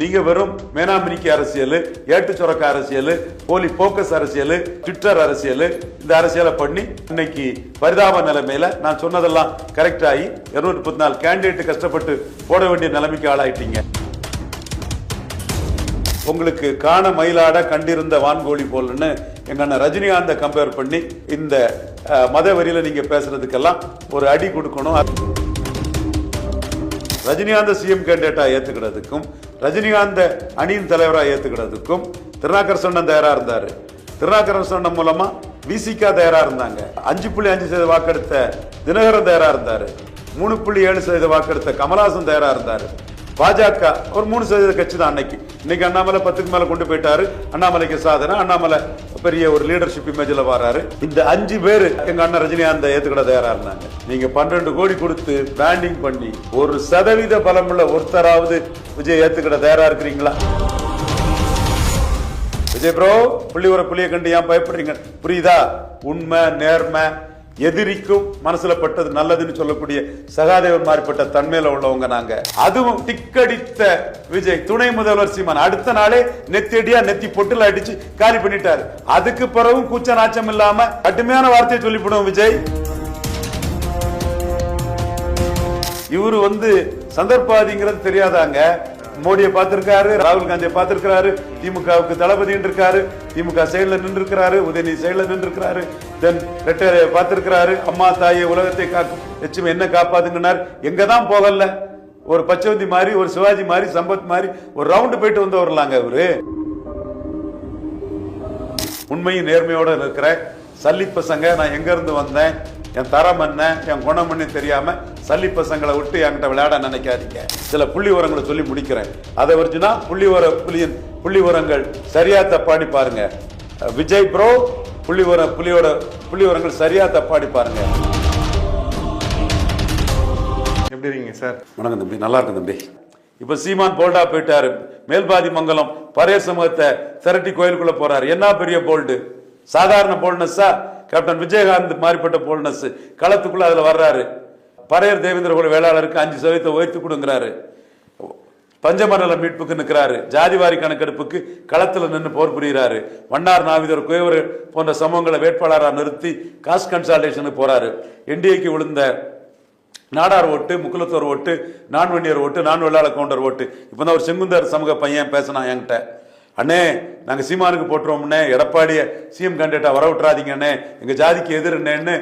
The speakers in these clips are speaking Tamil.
நீங்க வெறும் மேனாமினிக்கு அரசியல் ஏட்டு சுரக்க அரசியல் போலி போக்கஸ் அரசியல் ட்விட்டர் அரசியல் இந்த அரசியலை பண்ணி இன்னைக்கு பரிதாப நிலைமையில நான் சொன்னதெல்லாம் கரெக்ட் ஆகி இருநூத்தி முப்பத்தி நாலு கேண்டிடேட் கஷ்டப்பட்டு போட வேண்டிய நிலைமைக்கு ஆளாயிட்டீங்க. உங்களுக்கு காண மயிலாட கண்டிருந்த வான்கோழி போலன்னு எங்க அண்ணன் ரஜினிகாந்த கம்பேர் பண்ணி இந்த மத வரியில நீங்க பேசுறதுக்கெல்லாம் ஒரு அடி கொடுக்கணும். ரஜினிகாந்த சிஎம் கேண்டிடேட்டா ஏத்துக்கிறதுக்கும் ரஜினிகாந்த அணியின் தலைவராக ஏற்றுக்கிறதுக்கும் திருநாக்கர் சொன்னம் தயாராக இருந்தார். திருநாக்கர் சொன்னம் மூலமாக விசிகா தயாராக இருந்தாங்க. அஞ்சு புள்ளி அஞ்சு சதவீத வாக்கெடுத்த தினகரன் தயாராக இருந்தார். மூணு புள்ளி ஏழு சதவீத வாக்கெடுத்த கமலஹாசன் தயாராக இருந்தார். பாஜக ஒரு மூணு சதவீத கட்சி தான் அன்னைக்கு. இன்னைக்கு அண்ணாமலை பத்துக்கு மேல கொண்டு போயிட்டாரு. அண்ணாமலைக்கு சாதனை அண்ணாமலை பெரிய ஒரு லீடர்ஷிப் இமேஜில் வராரு. இந்த அஞ்சு பேர் எங்க அண்ணன் ரஜினிகாந்த் ஏத்துக்கிட தயாரா இருந்தாங்க. நீங்க பன்னெண்டு கோடி கொடுத்து பேண்டிங் பண்ணி ஒரு சதவீத பலமுள்ள ஒருத்தராவது விஜய் ஏத்துக்கிட தயாரா இருக்கிறீங்களா? விஜய் ப்ரோ புள்ளி ஒரு புள்ளியை கண்டு ஏன் பயப்படுறீங்க? புரியுதா? உண்மை நேர்மை எதிரிக்கும் மனசுல பட்டது நல்லதுன்னு சொல்லக்கூடிய சகாதேவன் மாறிப்பட்ட தன்மையில உள்ளவங்க நாங்க. அதுவும் டிக்கடித்த விஜய் துணை முதல்வர் சீமான். அடுத்த நாளே நெத்தியடியா நெத்தி பொட்டுல அடிச்சு காலி பண்ணிட்டாரு. அதுக்கு பிறகும் கூச்ச நாச்சம் இல்லாம கடுமையான வார்த்தையை சொல்லிவிடும் விஜய். இவரு வந்து சந்தர்ப்பாதிங்கிறது தெரியாதாங்க. மோடியை பார்த்திருக்காரு ராகுல் காந்தியை பார்த்திருக்கிறாரு திமுகவுக்கு தளபதி இருக்காரு திமுக செயலில் நின்று இருக்கிறாரு உதயநிதி செயலில் நின்று இருக்கிறாரு தென் ரெட்டரை பார்த்திருக்கிறாரு. அம்மா தாயை உலகத்தை காக்கும். லட்சுமி என்ன காப்பாத்துங்கன்னார். எங்க தான் போகல. ஒரு பச்சவந்தி மாதிரி ஒரு சிவாஜி மாதிரி சம்பத் மாதிரி ஒரு ரவுண்டு போயிட்டு வந்து வரலாங்க அவரு. உண்மையும் நேர்மையோட இருக்கிற சல்லி பசங்க நான் எங்க இருந்து வந்தேன்? என் தரம் என்ன? என் குணம் என்ன தெரியாம சல்லி பசங்களை விட்டு என்கிட்ட விளையாட நினைக்காதீங்க. சில புள்ளி உரங்களை சொல்லி முடிக்கிறேன். அதை வச்சுனா புள்ளி உர புள்ளியின் புள்ளி உரங்கள் சரியா தப்பாடி பாருங்க. விஜய் ப்ரோ புள்ளி உர புள்ளியோட புள்ளி உரங்கள் சரியா தப்பாடி பாருங்க. எப்படி இருக்கீங்க சார்? வணக்கம் தம்பி நல்லா இருக்கும் தம்பி. இப்ப சீமான் போல்டா போயிட்டாரு. மேல்பாதி மங்கலம் பரையர் சமூகத்தை திரட்டி கோயிலுக்குள்ள போறாரு. என்ன பெரிய போல்டு சாதாரண போல்னஸா கேப்டன் விஜயகாந்த் மாறிப்பட்ட போல்னஸ் களத்துக்குள்ள அதுல வர்றாரு. பரையர் தேவேந்திர குல வேளாளருக்கு அஞ்சு சதவீதத்தை உயர்த்தி கொடுங்கிறாரு. பஞ்சமண்டல மீட்புக்கு நிற்கிறாரு. ஜாதிவாரி கணக்கெடுப்புக்கு களத்தில் நின்று போர் புரிகிறாரு வண்ணார் நாவிதர் குயவர் போன்ற சமூகங்களை வேட்பாளராக நிறுத்தி காஸ்ட் கன்சல்டேஷனுக்கு போறாரு. என்டிஏக்கு விழுந்த நாடார் ஓட்டு முக்குலத்தோர் ஓட்டு நான் வன்னியர் ஓட்டு நான் வெள்ளாள கவுண்டர் ஓட்டு. இப்போ தான் ஒரு செங்குந்தர் சமூக பையன் பேசினான் என்கிட்ட. அண்ணே நாங்கள் சீமானுக்கு போட்டுருவோம்னே. எடப்பாடியை சிஎம் கேண்டிடேட்டாக வர விட்டுறாதீங்கண்ணே எங்கள் ஜாதிக்கு எதிர்னேன்னு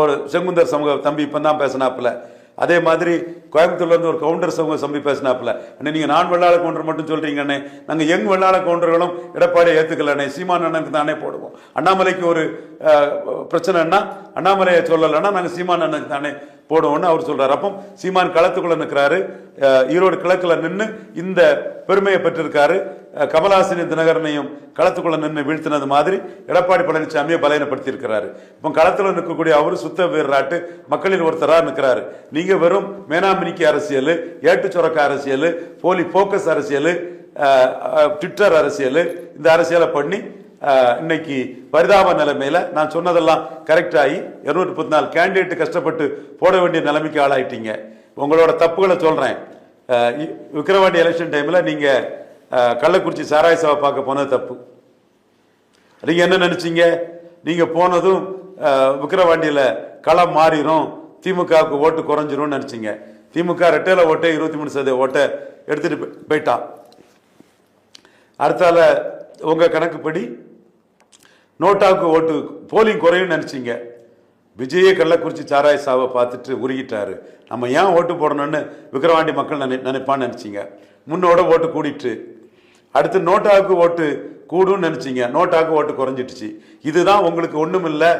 ஒரு செங்குந்தர் சமூக தம்பி இப்போ தான் பேசினாப்புல. அதே மாதிரி கோயம்புத்தூர்ல இருந்து ஒரு கவுண்டர் சமூக சம்பி பேசினாப்புல அண்ணே நீங்க நான் வெள்ளாள கவுண்டர் மட்டும் சொல்றீங்க அண்ணே. நாங்க எங் வெள்ளாள கவுண்டர்களும் எடப்பாடியை ஏத்துக்கல அண்ணே. சீமான் அண்ணனுக்கு தானே போடுவோம். அண்ணாமலைக்கு ஒரு பிரச்சனைன்னா அண்ணாமலையை சொல்லலைன்னா நாங்க சீமான் அண்ணனுக்கு தானே போடுவோம்னு அவர் சொல்றாரு. அப்போ சீமான் களத்துக்குள்ள நிற்கிறாரு ஈரோடு கிழக்குல நின்று இந்த பெருமையை பெற்றிருக்காரு. கமலாசினி தினகரனையும் களத்துக்குள்ள நின்று வீழ்த்தினது மாதிரி எடப்பாடி பழனிசாமியை பலவீனப்படுத்தியிருக்கிறாரு இப்போ களத்தில் நிற்கக்கூடிய அவரு சுத்த வீரராட்டு மக்களில் ஒருத்தராக நிற்கிறாரு நீங்க வெறும் மேனாமினிக்கு அரசியல் ஏட்டு சுரக்க அரசியல் போலி போக்கஸ் அரசியல் ட்விட்டர் அரசியல் இந்த அரசியலை பண்ணி இன்னைக்கு பரிதாப நிலைமையில நான் சொன்னதெல்லாம் கரெக்ட் ஆகி இருநூத்தி முப்பத்தி நாலு கேண்டிடேட் கஷ்டப்பட்டு போட வேண்டிய நிலைமைக்கு ஆளாயிட்டீங்க. உங்களோட தப்புகளை சொல்றேன். விக்கிரவாண்டி எலெக்ஷன் டைமில் நீங்கள் கள்ளக்குறிச்சி சாராய சபை பார்க்க போனது தப்பு. நீங்கள் என்ன நினச்சிங்க? நீங்கள் போனதும் விக்கிரவாண்டியில் களம் மாறிடும் திமுகவுக்கு ஓட்டு குறைஞ்சிரும்னு நினச்சிங்க. திமுக ரெட்டையில் ஓட்டை இருபத்தி மூணு சதவீத ஓட்டை எடுத்துகிட்டு போய்- போயிட்டான் அடுத்தால உங்கள் கணக்குப்படி நோட்டாவுக்கு ஓட்டு போலிங் குறையும் நினச்சிங்க. விஜயே கள்ளக்குறிச்சி சாராய சாவை பார்த்துட்டு உருகிட்டாரு. நம்ம ஏன் ஓட்டு போடணும்னு விக்கிரவாண்டி மக்கள் நினை நினைப்பான்னு நினச்சிங்க. முன்னோட ஓட்டு கூடிட்டு. அடுத்து நோட்டாவுக்கு ஓட்டு கூடும்னு நினச்சிங்க. நோட்டாவுக்கு ஓட்டு குறைஞ்சிட்டுச்சு இதுதான் உங்களுக்கு ஒன்றும் இல்லை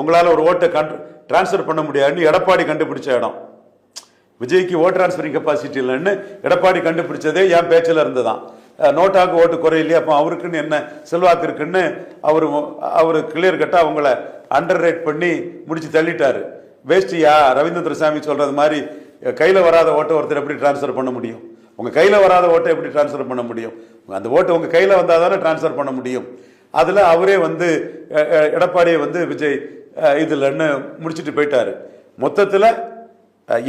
உங்களால் ஒரு ஓட்டை கண் டிரான்ஸ்ஃபர் பண்ண முடியாதுன்னு எடப்பாடி கண்டுபிடிச்ச இடம். விஜய்க்கு ஓட் டிரான்ஸ்ஃபரிங் கெப்பாசிட்டி இல்லைன்னு எடப்பாடி கண்டுபிடிச்சதே என் பேச்சில் இருந்து தான் நோட்டாக்கு ஓட்டு குறையிலையே அப்போ அவருக்குன்னு என்ன செல்வாக்கு இருக்குன்னு அவர் அவர் கிளியர் கட்டாக அவங்கள அண்டர் ரேட் பண்ணி முடிச்சு தள்ளிட்டார். வேஷ்டியா ரவீந்திர சாமி சொல்கிறது மாதிரி கையில் வராத ஓட்டை ஒருத்தர் எப்படி டிரான்ஸ்ஃபர் பண்ண முடியும்? உங்கள் கையில் வராத ஓட்டை எப்படி டிரான்ஸ்ஃபர் பண்ண முடியும்? அந்த ஓட்டு உங்கள் கையில் வந்தால் தானே டிரான்ஸ்ஃபர் பண்ண முடியும். அதில் அவரே வந்து எடப்பாடியை வந்து விஜய் இதில்ன்னு முடிச்சுட்டு போயிட்டார். மொத்தத்தில்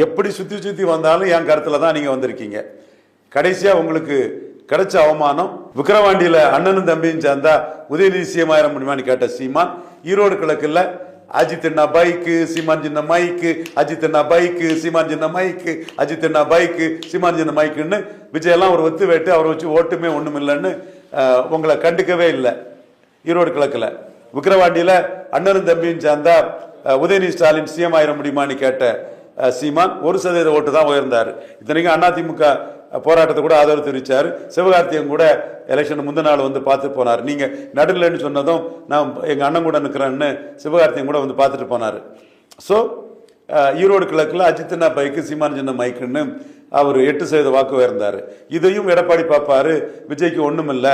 எப்படி சுற்றி சுற்றி வந்தாலும் என் கருத்தில் தான் நீங்கள் வந்திருக்கீங்க. கடைசியாக உங்களுக்கு கிடைச்ச அவமானம் விக்கிரவாண்டியில அண்ணனும் தம்பியும் சேர்ந்தா உதயநிதி சிஎம் ஆயிரம் முடியுமான்னு கேட்ட சீமான் ஈரோடு கிழக்குல அஜித் அண்ணா பைக்கு சீமான் சின்ன மைக்கு அஜித் அண்ணா பைக்கு சீமான் சின்ன மைக்கு அஜித் அண்ணா பைக்கு சீமான் சின்ன மைக்குன்னு விஜயெல்லாம் ஒரு ஒத்து வெட்டு அவரை வச்சு ஓட்டுமே ஒன்றும் இல்லைன்னு உங்களை கண்டுக்கவே இல்லை. ஈரோடு கிழக்கில். விக்கிரவாண்டியில் அண்ணனும் தம்பியும் சேர்ந்தா உதயநிதி ஸ்டாலின் சிஎம் ஆயிரம் முடியுமான்னு கேட்ட சீமான் ஒரு சதவீத ஓட்டு தான் உயர்ந்தார். இத்தனைக்கும் அதிமுக போராட்டத்தை கூட ஆதரவு தெரிவித்தார் சிவகார்த்தியன் கூட எலெக்ஷன் முந்தின நாள் வந்து பார்த்துட்டு போனார். நீங்கள் நடுநிலைன்னு சொன்னதும் நான் எங்கள் அண்ணன் கூட நிற்கிறேன்னு சிவகார்த்தியன் கூட வந்து பார்த்துட்டு போனார். ஸோ ஈரோடு கிழக்கில் அஜித்னா பைக்கு சீமான் சின்ன மைக்குன்னு அவர் எட்டு சதவீத வாக்கு உயர்ந்தார். இதையும் எடப்பாடி பார்ப்பாரு. விஜய்க்கு ஒன்றும் இல்லை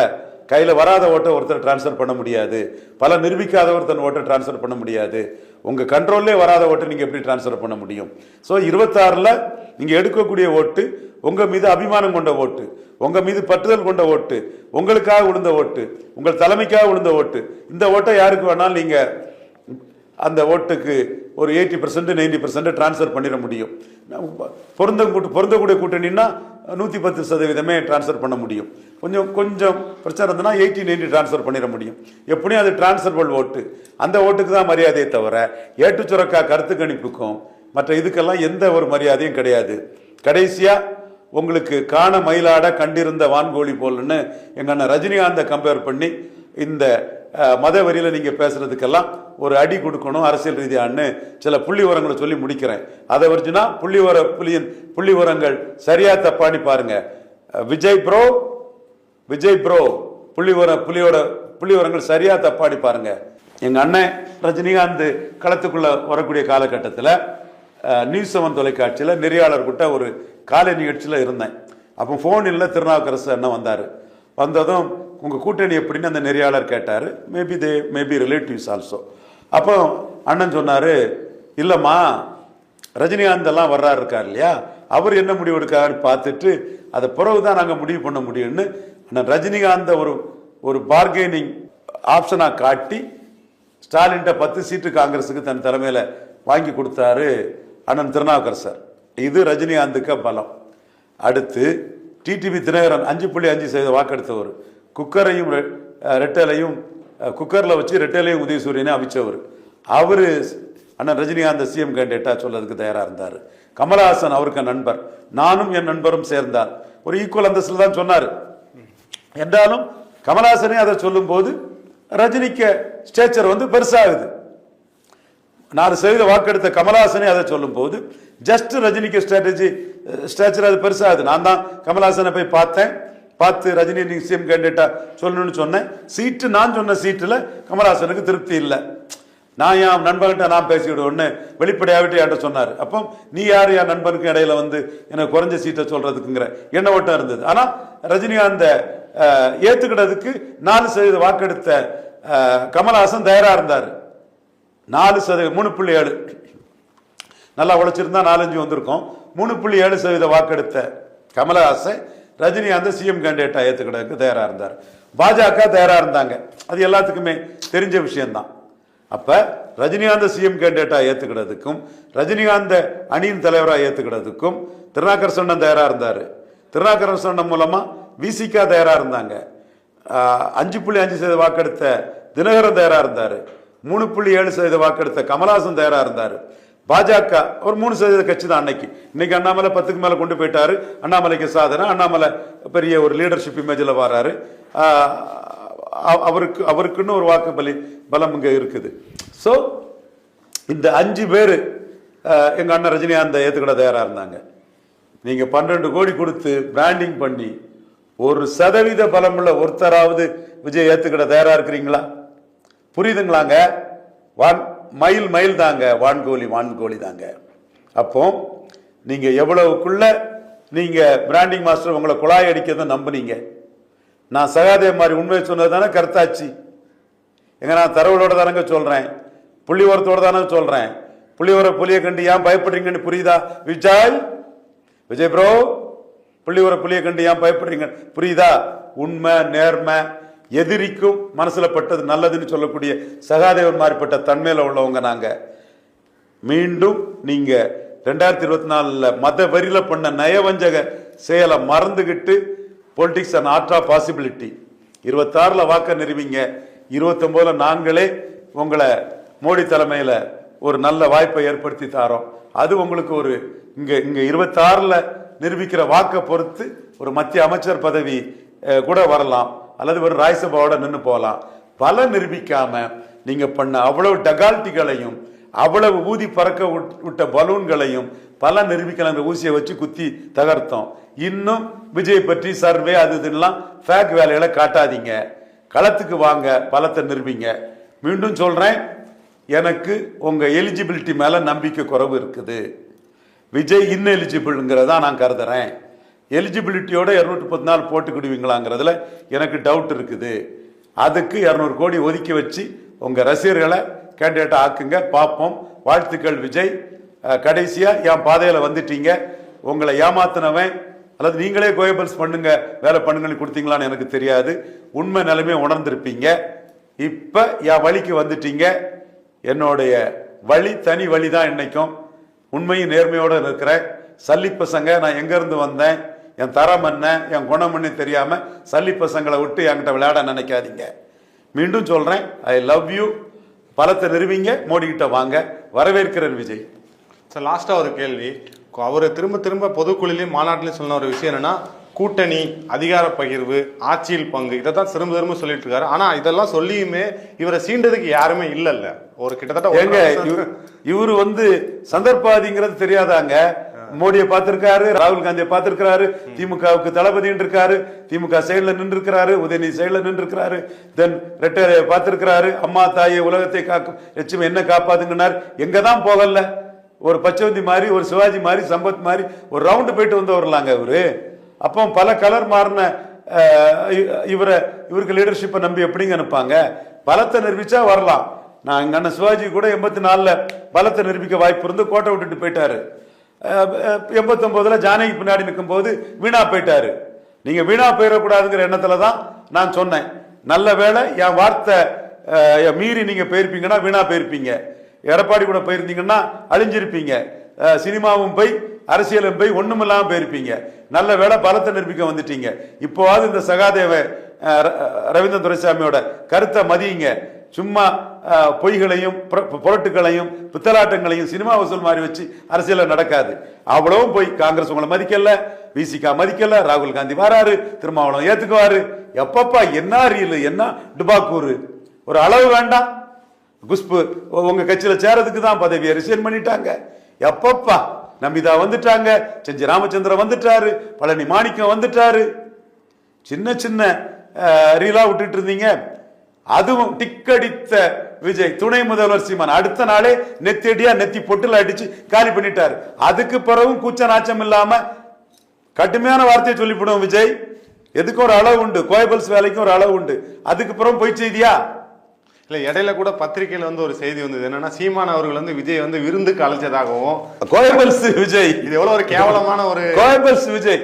கையில் வராத ஓட்டை ஒருத்தர் டிரான்ஸ்ஃபர் பண்ண முடியாது. பல நிரூபிக்காத ஒருத்தன் ஓட்டை டிரான்ஸ்ஃபர் பண்ண முடியாது. உங்கள் கண்ட்ரோல்லே வராத ஓட்டை நீங்கள் எப்படி டிரான்ஸ்ஃபர் பண்ண முடியும்? ஸோ இருபத்தாறில் நீங்கள் எடுக்கக்கூடிய ஓட்டு உங்கள் மீது அபிமானம் கொண்ட ஓட்டு உங்கள் மீது பற்றுதல் கொண்ட ஓட்டு உங்களுக்காக விழுந்த ஓட்டு உங்கள் தலைமைக்காக விழுந்த ஓட்டு இந்த ஓட்டை யாருக்கு வேணாலும் நீங்கள் அந்த ஓட்டுக்கு ஒரு eighty percent ninety percent transfer பண்ணிட முடியும். பொருந்த கூட்டு பொருந்தக்கூடிய கூட்டணின்னா நூற்றி பத்து சதவீதமே டிரான்ஸ்ஃபர் பண்ண முடியும். கொஞ்சம் கொஞ்சம் பிரச்சனை இருந்ததுன்னா எயிட்டி நைன்டி டிரான்ஸ்ஃபர் பண்ணிட முடியும். எப்படியும் அது டிரான்ஸ்ஃபர்பல் ஓட்டு அந்த ஓட்டுக்கு தான் மரியாதையை தவிர ஏட்டு சுரக்கா கருத்து கணிப்புக்கும் மற்ற இதுக்கெல்லாம் எந்த ஒரு மரியாதையும் கிடையாது. கடைசியாக உங்களுக்கு காண மயிலாட கண்டிருந்த வான்கோழி போல்னு எங்கள் அண்ணன் ரஜினிகாந்தை கம்பேர் பண்ணி இந்த மத வரியில் நீங்கள் பேசுகிறதுக்கெல்லாம் ஒரு அடி கொடுக்கணும் அரசியல் ரீதியான்னு சில புள்ளி உரங்களை சொல்லி முடிக்கிறேன். அதை வச்சுனா புள்ளி உர புள்ளியின் புள்ளி உரங்கள் சரியாக தப்பாடி பாருங்கள் விஜய் ப்ரோ விஜய் ப்ரோ புள்ளி உர புள்ளியோட புள்ளி உரங்கள் சரியாக தப்பாடி பாருங்கள் எங்கள் அண்ணன் ரஜினிகாந்த் களத்துக்குள்ளே வரக்கூடிய காலகட்டத்தில் நியூஸ் செவன் தொலைக்காட்சியில் நெறியாளர் கூட்ட ஒரு காலை நிகழ்ச்சியில் இருந்தேன். அப்போ ஃபோன் இல்லை திருநாவுக்கரசு அண்ணன் வந்தார். வந்ததும் உங்கள் கூட்டணி எப்படின்னு அந்த நெறியாளர் கேட்டார். Maybe they maybe relatives also அப்போ அண்ணன் சொன்னார் இல்லைம்மா ரஜினிகாந்த் எல்லாம் வர்றாரு இருக்கார் இல்லையா? அவர் என்ன முடிவு எடுக்காருன்னு பார்த்துட்டு அதை பிறகு தான் நாங்கள் முடிவு பண்ண முடியும்னு. அண்ணன் ரஜினிகாந்தை ஒரு ஒரு பார்கெனிங் ஆப்ஷனாக காட்டி ஸ்டாலின்ட்ட பத்து சீட்டு காங்கிரஸுக்கு தன் தலைமையில் வாங்கி கொடுத்தாரு அண்ணன் திருநாவுக்கரசர் இது ரஜினிகாந்துக்க பலம். அடுத்து டிடிவி தினகரன் அஞ்சு புள்ளி அஞ்சு சதவீத வாக்கெடுத்தவர். குக்கரையும் ரெட்டலையும் குக்கரில் வச்சு ரெட்டலையும் உதயசூரியனே அவிச்சவர். அவர் அண்ணன் ரஜினிகாந்த் சிஎம் கேண்டிடேட்டா சொல்லதுக்கு தயாராக இருந்தார். கமலஹாசன் அவருக்கு நண்பர். நானும் என் நண்பரும் சேர்ந்தார். ஒரு ஈக்குவல் அந்தஸ்தில் தான் சொன்னார். என்றாலும் கமல்ஹாசனே அதை சொல்லும்போது ரஜினிக்கு ஸ்டேச்சர் வந்து பெருசாகுது. நாலு சதவீத வாக்கெடுத்த கமல்ஹாசனே அதை சொல்லும்போது ஜஸ்ட் ரஜினிக்கு ஸ்ட்ராட்டஜி ஸ்டேச்சர் அது பெருசாகுது. நான் தான் கமல்ஹாசனை போய் பார்த்தேன். பார்த்து ரஜினி நீங்க சிஎம் கேண்டிடேட்டா சொல்லணும்னு சொன்னேன். சீட்டு நான் சொன்ன சீட்டில் கமலஹாசனுக்கு திருப்தி இல்லை. நான் என் நண்பன்கிட்ட நான் பேசிவிடுவேன்னு வெளிப்படையாகிட்டு என்கிட்ட சொன்னார். அப்போ நீ யார்? என் நண்பனுக்கு இடையில வந்து எனக்கு குறைஞ்ச சீட்டை சொல்றதுக்குங்கிற என்ன ஓட்டம் இருந்தது. ஆனால் ரஜினிகாந்தை ஏற்றுக்கிட்டதுக்கு நாலு சதவீத வாக்கெடுத்த கமலஹாசன் தயாராக இருந்தார். நாலு சதவீதம் மூணு புள்ளி ஏழு. நல்லா உழைச்சிருந்தா நாலஞ்சு வந்திருக்கும். மூணு புள்ளி ஏழு சதவீத வாக்கெடுத்த கமலஹாசன் ரஜினிகாந்த் சிஎம் கேண்டிடேட்டா ஏற்றுக்கிறதுக்கு தயாராக இருந்தார். பாஜக தயாராக இருந்தாங்க. அது எல்லாத்துக்குமே தெரிஞ்ச விஷயம்தான். அப்போ ரஜினிகாந்த் சிஎம் கேண்டிடேட்டாக ஏற்றுக்கிறதுக்கும் ரஜினிகாந்த் அணியின் தலைவராக ஏற்றுக்கிறதுக்கும் திருநாக்கர் சொன்னம் தயாராக இருந்தார். திருநாக்கர் சொன்னம் மூலமாக விசிகா தயாராக இருந்தாங்க. அஞ்சு புள்ளி அஞ்சு சதவீத வாக்கெடுத்த தினகரன் தயாராக இருந்தார். மூணு புள்ளி ஏழு சதவீத வாக்கெடுத்த கமலஹாசன் தயாராக இருந்தார். பாஜக ஒரு மூணு சதவீத கட்சி தான் அன்னைக்கு. இன்னைக்கு அண்ணாமலை பத்துக்கு மேல கொண்டு போயிட்டாரு. அண்ணாமலைக்கு சாதனை அண்ணாமலை பெரிய ஒரு லீடர்ஷிப் இமேஜில் வராரு. அவ- அவருக்கு அவருக்குன்னு ஒரு வாக்கு பலி பலம் இங்கே இருக்குது. ஸோ இந்த அஞ்சு பேர் எங்கள் அண்ணன் ரஜினிகாந்தை ஏற்றுக்கிட தயாராக இருந்தாங்க. நீங்கள் பன்னெண்டு கோடி கொடுத்து பிராண்டிங் பண்ணி ஒரு சதவீத பலமுள்ள ஒருத்தராவது விஜய் ஏற்றுக்கிட தயாராக இருக்கிறீங்களா? புரியுதுங்களாங்க? வான் மயில் மயில் தாங்க வான்கோழி வான்கோழி தாங்க. அப்போ நீங்கள் எவ்வளவுக்குள்ள நீங்கள் பிராண்டிங் மாஸ்டர் உங்களை குழாய் அடிக்கிறத நம்புனீங்க. நான் சகாதேவ் மாதிரி உண்மை சொன்னது தானே கருத்தாச்சு. எங்க நான் தரவுகளோட தானங்க சொல்கிறேன் புள்ளி உரத்தோட தானே சொல்கிறேன் புள்ளி உர கண்டு ஏன் பயப்படுறீங்கன்னு புரியுதா? விஜய்? விஜய் ப்ரோ புள்ளி உர கண்டு ஏன் பயப்படுறீங்க? புரியுதா? உண்மை நேர்மை எதிரிக்கும் மனசில் பட்டது நல்லதுன்னு சொல்லக்கூடிய சகாதேவன் மாதிரிப்பட்ட தன்மையில் உள்ளவங்க நாங்கள் மீண்டும் நீங்கள் ரெண்டாயிரத்தி இருபத்தி நாலில் மத வரியில பண்ண நயவஞ்சக செயலை மறந்துக்கிட்டு politics and art of possibility இருபத்தாறில் வாக்க நிறுவிங்க. இருபத்தொம்போதில் நாங்களே உங்களை மோடி தலைமையில் ஒரு நல்ல வாய்ப்பை ஏற்படுத்தி தாரோம். அது உங்களுக்கு ஒரு இங்கே இங்கே இருபத்தாறில் நிரூபிக்கிற வாக்கை பொறுத்து ஒரு மத்திய அமைச்சர் பதவி கூட வரலாம். அல்லது ஒரு ராஜ்யசபாவோட நின்று போகலாம். பல நிரூபிக்காம நீங்க பண்ண அவ்வளவு டகால்ட்டிகளையும் அவ்வளவு ஊதி பறக்க விட்ட பலூன்களையும் பல நிரூபிக்கலங்கிற ஊசியை வச்சு குத்தி தகர்த்தோம். இன்னும் விஜய் பற்றி சர்வே அது இதெல்லாம் ஃபேக் வேலைகளை காட்டாதீங்க. களத்துக்கு வாங்க பலத்தை நிரூபிங்க. மீண்டும் சொல்றேன் எனக்கு உங்க எலிஜிபிலிட்டி மேல நம்பிக்கை குறைவு இருக்குது. விஜய் இன்எலிஜிபிள்ங்கிறதா நான் கருதுறேன். எலிஜிபிலிட்டியோட இரநூத்தி பத்து நாள் போட்டுக்கிடுவீங்களாங்கிறதுல எனக்கு டவுட் இருக்குது. அதுக்கு இரநூறு கோடி ஒதுக்கி வச்சு உங்க ரசிகர்களை கேண்டிடேட் ஆக்குங்க பார்ப்போம். வாழ்த்துக்கள் விஜய். கடைசியாக கடைசியா என் பாதையில வந்துட்டீங்க. உங்களை ஏமாத்தினவன் அல்லது நீங்களே கோயபல்ஸ் பண்ணுங்க வேலை பண்ணுங்கன்னு கொடுத்தீங்களான்னு எனக்கு தெரியாது. உண்மை நிலைமையை உணர்ந்திருப்பீங்க. இப்ப என் வழிக்கு வந்துட்டீங்க. என்னுடைய வழி தனி வழி தான் இன்னைக்கும். உண்மையும் நேர்மையோட இருக்கிறேன். சல்லி பசங்க நான் எங்கேருந்து வந்தேன்? என் தரம் என்ன என் குணம் என்ன தெரியாம சல்லி பசங்களை விட்டு என்கிட்ட விளையாட நினைக்காதீங்க. மீண்டும் சொல்றேன் ஐ லவ் யூ பலத்தை நிறுவிங்க மோடி கிட்ட வாங்க. வரவேற்கிறேன் விஜய். சார் லாஸ்ட்டாக ஒரு கேள்வி. அவர் திரும்ப திரும்ப பொதுக்குழுலையும் மாநாட்டிலையும் சொன்ன ஒரு விஷயம் என்னன்னா கூட்டணி அதிகார பகிர்வு ஆட்சியில் பங்கு இதை தான் திரும்ப திரும்ப சொல்லிட்டு இருக்காரு. ஆனா இதெல்லாம் சொல்லியுமே இவரை சீண்டதுக்கு யாருமே இல்லல்ல. ஒரு கிட்டத்தட்ட இவரு- இவரு வந்து சந்தர்ப்பாதிங்கிறது தெரியாதாங்க? மோடியை பார்த்திருக்காரு ராகுல் காந்தியை பார்த்திருக்கிறாரு திமுகவுக்கு தளபதின்னு இருக்காரு திமுக செயல நின்று இருக்கிறாரு உதயநிதி செயல நின்று இருக்கிறாரு தென் ரெட்டரை பார்த்திருக்கிறாரு அம்மா தாயை உலகத்தை காக்கும் லட்சுமி என்ன காப்பாத்துங்கன்னார். எங்க தான் போகல? ஒரு பச்சவந்தி மாதிரி ஒரு சிவாஜி மாதிரி சம்பத் மாதிரி ஒரு ரவுண்டு போயிட்டு வந்தவர்லாங்க இவரு. அப்போ பல கலர் மாறின இவரை இவருக்கு லீடர்ஷிப்பை நம்பி எப்படிங்க அனுப்பாங்க பலத்தை நிரூபிச்சா வரலாம். நான் எங்க அண்ணன் சிவாஜி கூட எண்பத்தி நாலுல பலத்தை நிரூபிக்க வாய்ப்பு இருந்து கோட்டை விட்டுட்டு போயிட்டாரு. எண்பத்தொம்போதில் ஜானகி பின்னாடி நிற்கும்போது வீணா போயிட்டார். நீங்கள் வீணா போயிடக்கூடாதுங்கிற எண்ணத்தில் தான் நான் சொன்னேன். நல்ல வேளை என் வார்த்தை என் மீறி நீங்கள் போயிருப்பீங்கன்னா வீணா போயிருப்பீங்க. எடப்பாடி கூட போயிருந்தீங்கன்னா அழிஞ்சிருப்பீங்க. சினிமாவும் போய் அரசியலும் போய் ஒன்றுமில்லாமல் போயிருப்பீங்க. நல்ல வேலை பலத்தை நிரூபிக்க வந்துட்டீங்க. இப்போவாது இந்த சகாதேவ அஹ், ர- ரவீந்திரன் துரைசாமியோட கருத்தை மதியுங்க. சும்மா பொய்களையும் புர- புரட்டுகளையும் பித்தலாட்டங்களையும் சினிமா வசூல் மாதிரி வச்சு அரசியல நடக்காது. அவ்வளவும் போய் காங்கிரஸ் உங்களை மதிக்கல விசிகா மதிக்கல ராகுல் காந்தி வராரு திருமாவளவன் ஏத்துக்குவாரு. எப்பப்பா என்ன ரீல் என்ன டுபாக்கூரு ஒரு அளவு வேண்டாம். குஷ்பு உங்க கட்சியில சேரதுக்கு தான் பதவியை ரிசைன் பண்ணிட்டாங்க. எப்பப்பா நம்பிதா வந்துட்டாங்க செஞ்சி ராமச்சந்திரன் வந்துட்டாரு பழனி மாணிக்கம் வந்துட்டாரு. சின்ன சின்ன ரீலா விட்டுட்டு இருந்தீங்க. அதுவும் டிக்கடித்த விஜய். துணை முதல்வர் சீமான். அடுத்த நாளே நெத்தடியா நெத்தி பொட்டுல அடிச்சு காலி பண்ணிட்டாரு. அதுக்கு பிறகும் கூச்ச நாச்சம் இல்லாம கடுமையான வார்த்தையை சொல்லிவிடும் விஜய். எதுக்கு ஒரு அளவு உண்டு? கோயபல்ஸ் வேலைக்கும் ஒரு அளவு உண்டு. அதுக்கு பிறகு பொய் செய்தியா? இல்ல இடையில கூட பத்திரிக்கையில வந்து ஒரு செய்தி வந்தது. என்னன்னா சீமான் அவர்கள் வந்து விஜய் வந்து விருந்துக்கு அழைச்சதாகவும் கோயபல்ஸ் விஜய். இது எவ்வளவு ஒரு கேவலமான ஒரு கோயபல்ஸ் விஜய்.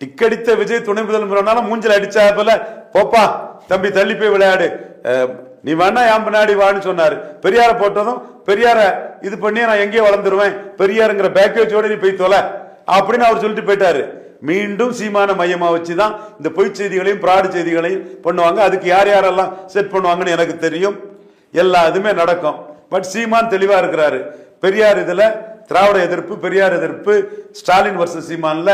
டிக்கடித்த விஜய் துணை முதல்வர்னால மூஞ்சில அடிச்சா போல. போப்பா. தம்பி தள்ளி போய் விளையாடு. நீ வேணா என் பின்னாடி வான்னு சொன்னாரு. பெரியார போட்டதும் பெரியார இது பண்ணி நான் எங்கேயோ வளர்ந்துருவேன். பெரியாருங்கிற பேக்கேஜோட நீ போய் தொலை. அப்படின்னு அவர் சொல்லிட்டு போயிட்டாரு. மீண்டும் சீமான மையமா வச்சு தான் இந்த பொய் செய்திகளையும் பிராடு செய்திகளையும் பண்ணுவாங்க. அதுக்கு யார் யாரெல்லாம் செட் பண்ணுவாங்கன்னு எனக்கு தெரியும். எல்லா இதுமே நடக்கும். பட் சீமான் தெளிவாக இருக்கிறாரு. பெரியார் இதுல திராவிட எதிர்ப்பு பெரியார் எதிர்ப்பு ஸ்டாலின் வர்சஸ் சீமான்ல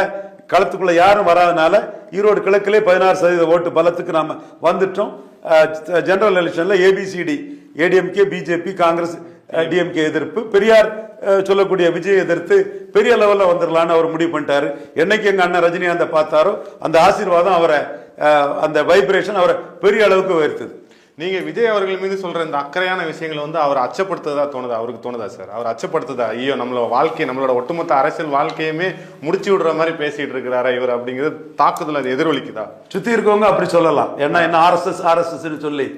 களத்துக்குள்ள யாரும் வராதனால ஈரோடு கிழக்கிலே பதினாறு சதவீத ஓட்டு பலத்துக்கு நாம வந்துட்டோம். ஜெனரல் எலெக்ஷன்ல ABCD ADMK BJP Congress DMK எதிர்ப்பு. பெரியார் சொல்லக்கூடிய விஜய் எதிர்த்து பெரிய லெவலில் வந்துடலான்னு அவர் முடிவு பண்ணிட்டாரு. என்னைக்கு எங்க அண்ணன் ரஜினிகாந்தை பார்த்தாரோ அந்த ஆசீர்வாதம் அவரை அந்த வைப்ரேஷன் அவரை பெரிய அளவுக்கு உயர்த்துது. நீங்க விஜய் அவர்கள் மீது சொல்ற இந்த அக்கறையான விஷயங்களை வந்து அவர் அச்சப்படுத்துறதா தோணுதா? அவருக்கு தோணுதா சார்? அவர் அச்சப்படுத்துதா? ஐயோ நம்மளோட வாழ்க்கை நம்மளோட ஒட்டுமொத்த அரசியல் வாழ்க்கையுமே முடிச்சு விடுற மாதிரி பேசிட்டு இருக்கிறாரா இவர் அப்படிங்கிறது தாக்குதல் அது எதிரொலிக்குதா? சுத்தி இருக்கவங்க அப்படி சொல்லலாம். ஏன்னா என்ன ஆர்எஸ்எஸ் ஆர்எஸ்எஸ் சொல்லி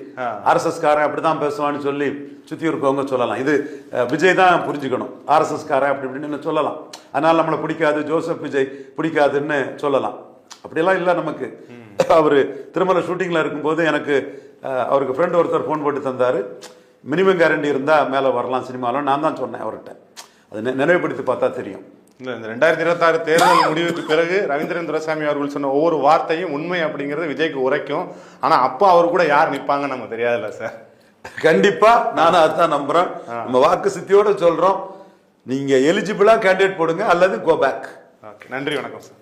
ஆர்எஸ்எஸ் காரன் அப்படிதான் பேசுவான்னு சொல்லி சுத்தி இருக்கவங்க சொல்லலாம். இது விஜய் தான் புரிஞ்சுக்கணும். ஆர்எஸ்எஸ் காரன் அப்படி இப்படின்னு சொல்லலாம். அதனால நம்மளை பிடிக்காது ஜோசப் விஜய் பிடிக்காதுன்னு சொல்லலாம். அப்படியெல்லாம் இல்லை நமக்கு. அவர் திருமலை ஷூட்டிங்கில் இருக்கும்போது எனக்கு அவருக்கு ஃப்ரெண்ட் ஒருத்தர் ஃபோன் போட்டு தந்தார். மினிமம் கேரண்டி இருந்தால் மேலே வரலாம் சினிமாவில் நான் தான் சொன்னேன் அவர்கிட்ட. அதை நினைவுபடுத்தி பார்த்தா தெரியும். இல்ல இந்த ரெண்டாயிரத்தி இருபத்தாறு தேர்தல் முடிவுக்கு பிறகு ரவீந்திரன் துரைசாமி அவர்கள் சொன்ன ஒவ்வொரு வார்த்தையும் உண்மை அப்படிங்கறது விஜய்க்கு உரைக்கும். ஆனா அப்போ அவர் கூட யார் நிப்பாங்கன்னு நமக்கு தெரியாதுல்ல சார். கண்டிப்பா நானும் அதான் நம்புறேன். நம்ம வாக்கு சித்தியோட சொல்றோம். நீங்க எலிஜிபிளா கேண்டிடேட் போடுங்க அல்லது கோ பேக் ஓகே நன்றி வணக்கம் சார்.